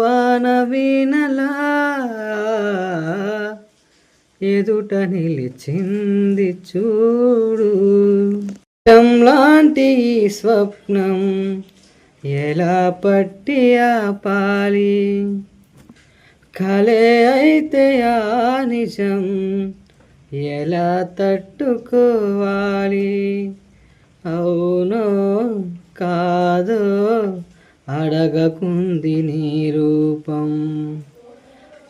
వాన వినలా ఎదుట నిలిచింది చూడు. లాంటి స్వప్నం ఎలా పట్టి ఆపాలి? కలే అయితే ఆ నిజం ఎలా తట్టుకోవాలి? అవునో కాదో అడగకుంది నీ రూపం.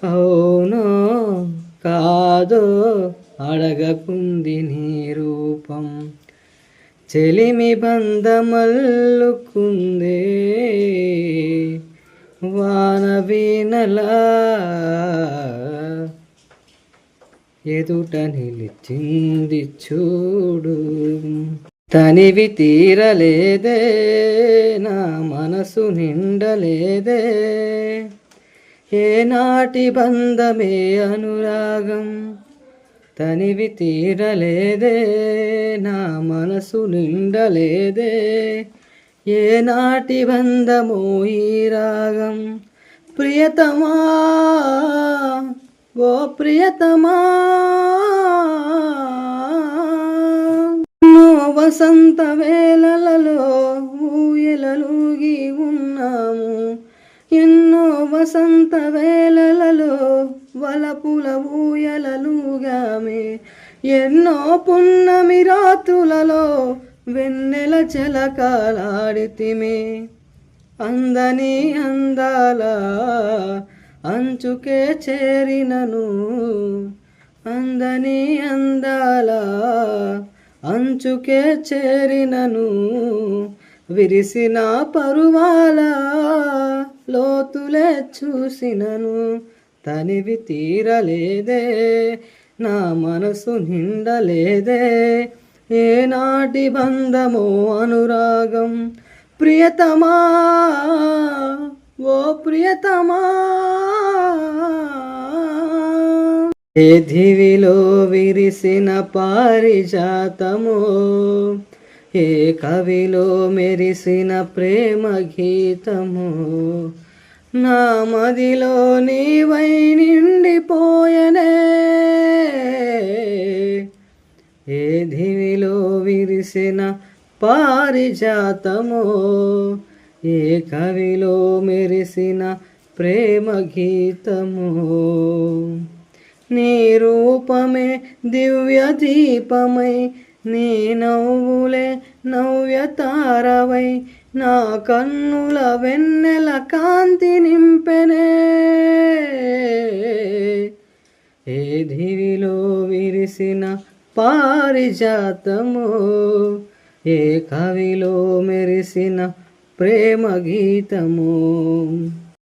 అవునో కాదో అడగకుంది నీ రూపం. చెలిమి బంధమల్లుకుందే వాన వీణలా ఎదుట నిలిచింది చూడు. తనివి తీరలేదే నా మనసు నిండలేదే. ఏనాటి బంధమే అనురాగం తనివి తీరలేదే. నా మనసు నిండలేదే. ఏనాటి బంధమో ఈ రాగం ప్రియతమా? ఓ ప్రియతమా? వసంత వేళలలో నలుగి ఉన్నాము. ఎన్నో వసంత వేళలలో వలపుల ఊయలలుగామే ఎన్నో పున్నమి రాత్రులలో వెన్నెల చెలకాలాడితిమే. అందని అందాల అంచుకే చేరినను. అందని అందాల అంచుకే చేరినను. విరిసిన పరువాల లోతులే చూసినను తనివి తీరలేదే నా మనసు నిండలేదే. ఏనాటి బంధమో అనురాగం ప్రియతమా? ఓ ప్రియతమా? ఏ దివిలో విరిసిన పారిజాతమో ఏ కవిలో మెరిసిన ప్రేమ గీతము నా మదిలో నీవై నిండిపోయనే. ఏ దివిలో విరిసిన పారిజాతమో ఏ కవిలో మెరిసిన ప్రేమ గీతము. నీ రూపమే దివ్య దీపమై నీ నవ్వులే నవ్యతారవై నా కన్నుల వెన్నెల కాంతి నింపెనే. ఏ దివిలో విరిసిన పారిజాతము ఏ కవిలో మెరిసిన ప్రేమ గీతము